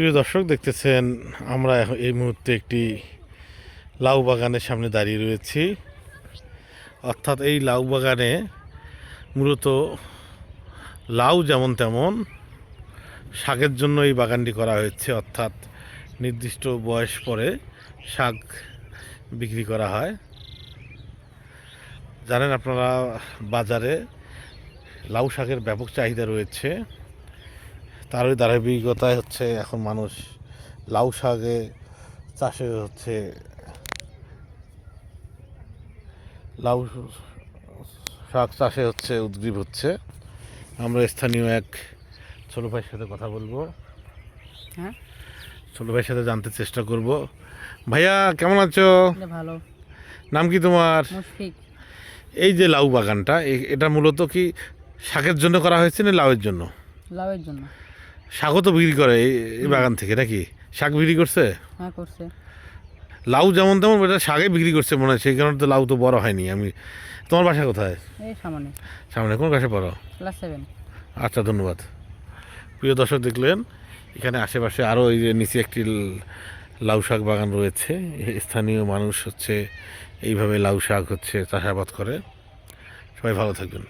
প্রিয় দর্শক, দেখতেছেন আমরা এই মুহূর্তে একটি লাউ বাগানের সামনে দাঁড়িয়ে রয়েছি। অর্থাৎ এই লাউ বাগানে মূলত লাউ যেমন তেমন শাকের জন্য এই বাগানটি করা হয়েছে। অর্থাৎ নির্দিষ্ট বয়স পরে শাক বিক্রি করা হয়। জানেন আপনারা, বাজারে লাউ শাকের ব্যাপক চাহিদা রয়েছে। তারই ধারাবাহিকতায় হচ্ছে এখন মানুষ লাউ শাকে চাষে হচ্ছে লাউ শাক চাষে হচ্ছে উদ্গ্রীব হচ্ছে। আমরা স্থানীয় এক ছোটো ভাইয়ের সাথে কথা বলব। হ্যাঁ? ছোটো ভাইয়ের সাথে জানতে চেষ্টা করব। ভাইয়া কেমন আছো? ভালো। নাম কি তোমার? এই যে লাউ বাগানটা এটা মূলত কি শাকের জন্য করা হয়েছে না লাউয়ের জন্য? লাউয়ের জন্য। শাকও তো বিক্রি করে এই বাগান থেকে নাকি? শাক বিক্রি করছে? হ্যাঁ করছে। লাউ যেমন তেমন এটা শাকে বিক্রি করছে মনে হয় সেই কারণে তো লাউ তো বড় হয়নি। আমি তোমার বাসা কোথায়? এই সামনে। সামনে কোন কাছে পড়ো? Class seven. আচ্ছা ধন্যবাদ। প্রিয় দর্শক দেখলেন এখানে আশেপাশে আরও এই যে নিচে একটি লাউ শাক বাগান রয়েছে। স্থানীয় মানুষ হচ্ছে এইভাবে লাউ শাক হচ্ছে চাষাবাদ করে। সবাই ভালো থাকবেন।